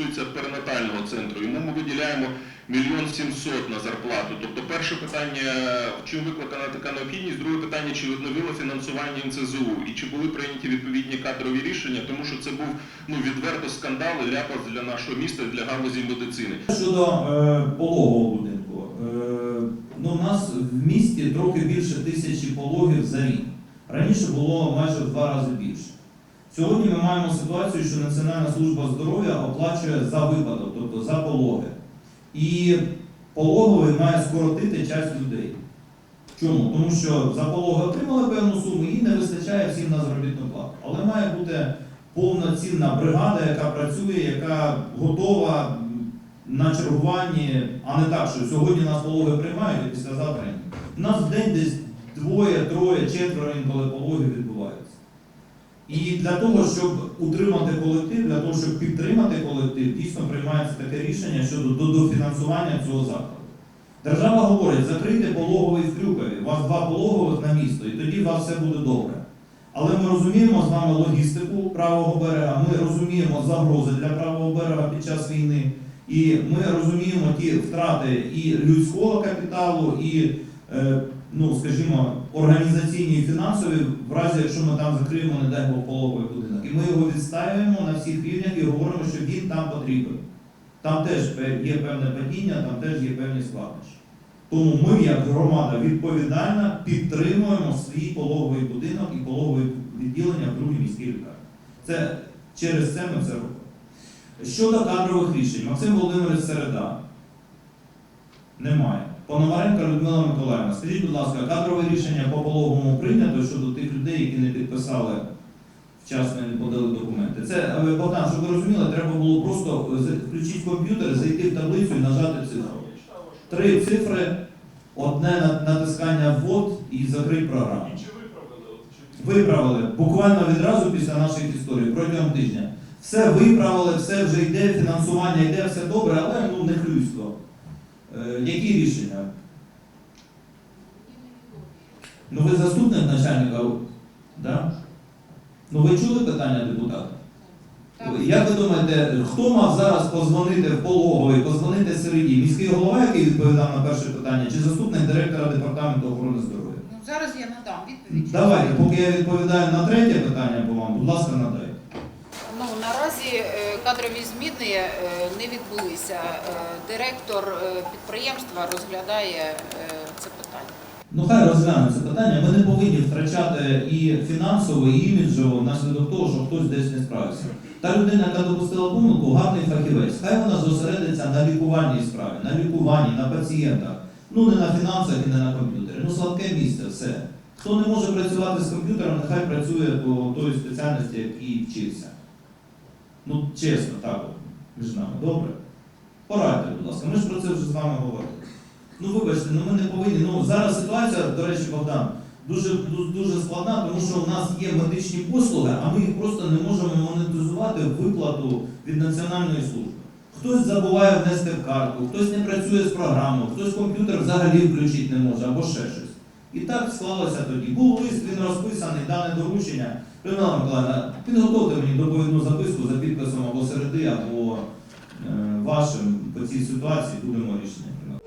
стосується перинатального центру. Йому ми виділяємо мільйон сімсот на зарплату. Тобто, перше питання, чим викликана така необхідність, друге питання, чи відновило фінансування НЦЗУ і чи були прийняті відповідні кадрові рішення, тому що це був ну відверто скандал і ляпас для нашого міста для галузі медицини. Щодо е, пологового будинку, е, ну, у нас в місті трохи більше тисячі пологів за рік. Раніше було майже в два рази більше. Сьогодні ми маємо ситуацію, що Національна служба здоров'я оплачує за випадок, тобто за пологи. І пологовий має скоротити часть людей. Чому? Тому що за пологи отримали певну суму і не вистачає всім на заробітну плату. Але має бути повноцінна бригада, яка працює, яка готова на чергуванні, а не так, що сьогодні нас пологи приймають, а післязавтра ні. У нас в день десь двоє, троє, четверо інколи пологів відбуваються. І для того, щоб утримати колектив, для того, щоб підтримати колектив, дійсно приймається таке рішення щодо дофінансування цього закладу. Держава говорить, закрийте пологовий в Крюкові, у вас два пологових на місто, і тоді у вас все буде добре. Але ми розуміємо з вами логістику правого берега, ми розуміємо загрози для правого берега під час війни, і ми розуміємо ті втрати і людського капіталу, і, е, ну, скажімо, організаційні і фінансові, в разі якщо ми там закриємо, не дай Бог, пологовий будинок. І ми його відставимо на всіх рівнях і говоримо, що він там потрібен. Там теж є певне падіння, там теж є певні складнощі. Тому ми, як громада, відповідально підтримуємо свій пологовий будинок і пологове відділення в другій міській лікарні. Це через це ми це робимо. Щодо кадрових рішень, Максим Володимирович Середа. Немає. Пономаренко Людмила Миколаївна, скажіть, будь ласка, кадрове рішення по пологовому прийнято щодо тих людей, які не підписали вчасно не подали документи. Це е, Богдан, щоб ви розуміли, треба було просто е, включити комп'ютер, зайти в таблицю і нажати цифру. Три цифри, одне на- натискання ввод і закрити програму. Виправили буквально відразу після наших історій, протягом тижня. Все виправили, все вже йде, фінансування йде, все добре, але ну не хлюйство. Е, які рішення? Ну ви заступник начальника, да? Ну ви чули питання депутата? Як ви думаєте, хто мав зараз позвонити в пологовий, позвонити середі? Міський голова, який відповідав на перше питання, чи заступник директора департаменту охорони здоров'я? Ну, зараз я надам відповідь. Давайте, поки я відповідаю на третє питання по вам, будь ласка, надайте. Наразі е, кадрові зміни е, не відбулися. Е, Директор підприємства розглядає це питання. Ну хай розглянуть це питання. Ми не повинні втрачати і фінансово, і іміджово внаслідок того, що хтось десь не справився. Та людина, яка допустила помилку, гарний фахівець. Хай вона зосередиться на лікувальній справі, на лікуванні, на пацієнтах. Ну не на фінансах і не на комп'ютері. Ну слабке місце, все. Хто не може працювати з комп'ютером, нехай працює по той спеціальності, якій вчився. Ну, чесно, так між нами, добре? Порадьте, будь ласка, ми ж про це вже з вами говорили. Ну вибачте, ну ми не повинні. Ну зараз ситуація, до речі, Богдан, дуже дуже складна, тому що у нас є медичні послуги, а ми їх просто не можемо монетизувати виплату від національної служби. Хтось забуває внести в картку, хтось не працює з програмою, хтось комп'ютер взагалі включити не може або ще щось. І так склалося тоді. Був лист, він розписаний, дане доручення. Людмила Миколаївна, підготовте мені доповідну записку за підписом або середи, або е, вашим по цій ситуації будемо рішення.